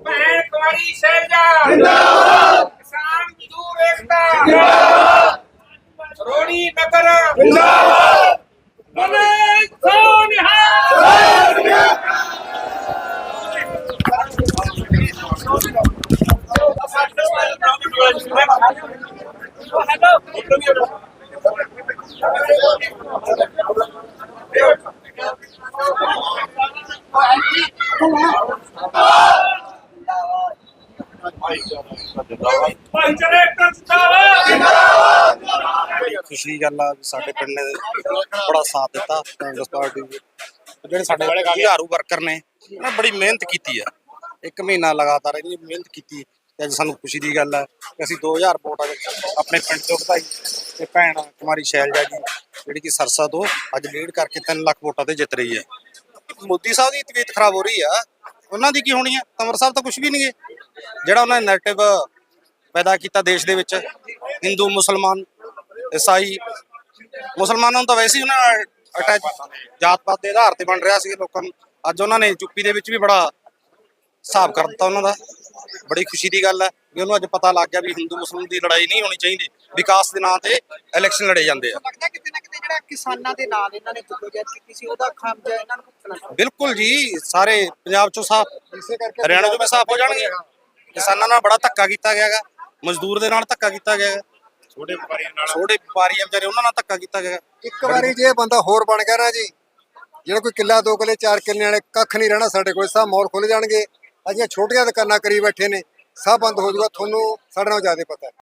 ਭੈਣ ਕੁਆਰੀ ਸ਼ੈਲਜਾ ਜਿੰਦਾਬਾਦ ਕਿਸਾਨ ਮਜ਼ਦੂਰ ਏਕਤਾ ਜਿੰਦਾਬਾਦ ਰੋੜੀ ਨਗਰ ਜਿੰਦਾਬਾਦ ਬਨੇ ਸੋਨਿਹਾ ਭਾਈਚਾਰੇ ਏਕਤਾ ਜਿੰਦਾਬਾਦ ਬੜੀ ਖੁਸ਼ੀ ਦੀ ਗੱਲ ਆ ਵੀ ਸਾਡੇ ਪਿੰਡ ਨੇ ਬੜਾ ਸਾਥ ਦਿੱਤਾ ਕਾਂਗਰਸ ਪਾਰਟੀ ਦੇ ਜਿਹੜੇ ਸਾਡੇ ਹਜ਼ਾਰੂ ਵਰਕਰ ਨੇ ਉਹਨਾਂ ਬੜੀ ਮਿਹਨਤ ਕੀਤੀ ਆ। ਇੱਕ ਮਹੀਨਾ ਲਗਾਤਾਰ ਇੰਨੀ ਮਿਹਨਤ ਕੀਤੀ ਤੇ ਅੱਜ ਸਾਨੂੰ ਖੁਸ਼ੀ ਦੀ ਗੱਲ ਹੈ ਕਿ ਅਸੀਂ 2000 ਵੋਟ ਆਪਣੇ ਪਿੰਡ ਤੋਂ ਵਧਾਈ ਤੇ ਭੈਣ ਕੁਮਾਰੀ ਸ਼ੈਲਜਾ ਜੀ ਜਿਹੜੀ ਕਿ ਸਰਸਾ ਤੋਂ ਅੱਜ ਲੀਡ ਕਰਕੇ 3 ਲੱਖ ਵੋਟਾਂ ਤੇ ਜਿੱਤ ਰਹੀ ਹੈ। ਮੋਦੀ ਸਾਹਿਬ ਦੀ ਤਬੀਅਤ ਖਰਾਬ ਹੋ ਰਹੀ ਆ, ਉਹਨਾਂ ਦੀ ਕੀ ਹੋਣੀ ਆ? ਕਮਰ ਸਾਹਿਬ ਤਾਂ ਕੁਝ ਵੀ ਨਹੀਂਗੇ ਜਿਹੜਾ ਉਹਨਾਂ ਨੇ ਨੈਰੇਟਿਵ ਪੈਦਾ ਕੀਤਾ ਦੇਸ਼ ਦੇ ਵਿੱਚ, ਹਿੰਦੂ, ਮੁਸਲਮਾਨ, ਈਸਾਈ, ਮੁਸਲਮਾਨਾਂ ਨੂੰ ਤਾਂ ਵੈਸੇ ਹੀ ਉਹਨਾਂ ਅਟੈਚ ਜਾਤ ਪਾਤ ਦੇ ਆਧਾਰ ਤੇ ਬਣ ਰਿਹਾ ਸੀ ਲੋਕਾਂ ਨੂੰ। ਅੱਜ ਉਹਨਾਂ ਨੇ ਯੂਪੀ ਦੇ ਵਿੱਚ ਵੀ ਬੜਾ ਹਿਸਾਬ ਕਰ ਦਿੱਤਾ ਉਹਨਾਂ ਦਾ। ਬੜੀ ਖੁਸ਼ੀ ਦੀ ਗੱਲ ਹੈ ਵੀ ਉਹਨੂੰ ਅੱਜ ਪਤਾ ਲੱਗ ਗਿਆ ਵੀ ਹਿੰਦੂ ਮੁਸਲਮਾਨ ਦੀ ਲੜਾਈ ਨਹੀਂ ਹੋਣੀ ਚਾਹੀਦੀ। ਵਿਕਾਸ ਦੇ ਨਾਂ ਤੇ ਇਲੈਕਸ਼ਨ ਲੜੇ ਜਾਂਦੇ ਆ। ਜਿਹੜਾ ਕਿਸਾਨਾਂ ਦੇ ਨਾਲ ਇਹਨਾਂ ਨੇ ਜਦੋਜਹਿਦ ਕੀਤੀ ਸੀ ਉਹਦਾ ਖਾਮਜਾ ਇਹਨਾਂ ਨੂੰ ਭੁਗਤਣਾ ਪਿਆ। ਬਿਲਕੁਲ ਜੀ ਸਾਰੇ ਪੰਜਾਬ ਚੋਂ ਸਾਫ਼ ਇਸੇ ਕਰਕੇ ਹਰਿਆਣਾ ਚੋਂ ਵੀ ਸਾਫ਼ ਹੋ ਜਾਣਗੇ। ਕਿਸਾਨਾਂ ਨਾਲ ਬੜਾ ਧੱਕਾ ਕੀਤਾ ਗਿਆ ਹੈਗਾ ਮਜ਼ਦੂਰ ਦੇ ਨਾਲ ਧੱਕਾ ਕੀਤਾ ਗਿਆ ਹੈਗਾ। ਛੋਟੇ ਵਪਾਰੀਆਂ ਨਾਲ। ਛੋਟੇ ਵਪਾਰੀ ਆ ਵਿਚਾਰੇ ਉਹਨਾਂ ਨਾਲ ਧੱਕਾ ਕੀਤਾ ਗਿਆ। ਇੱਕ ਵਾਰੀ ਜੇ ਬੰਦਾ ਹੋਰ ਬਣ ਗਿਆ ਨਾ ਜੀ ਜਿਹੜਾ ਕੋਈ ਕਿੱਲਾ ਦੋ ਕਿੱਲੇ ਚਾਰ ਕਿੱਲੇ ਵਾਲੇ ਕੱਖ ਨਹੀਂ ਰਹਿਣਾ ਸਾਡੇ ਕੋਲ ਸਭ ਮੌਲ ਖੁੱਲ ਜਾਣਗੇ। ਅਜਿਹੀਆਂ ਛੋਟੀਆਂ ਦੁਕਾਨਾਂ ਕਰੀ ਬੈਠੇ ਨੇ ਸਭ ਬੰਦ ਹੋ ਜਾਊਗਾ ਤੁਹਾਨੂੰ ਸਾਡੇ ਨਾਲੋਂ ਜ਼ਿਆਦਾ ਪਤਾ ਹੈ।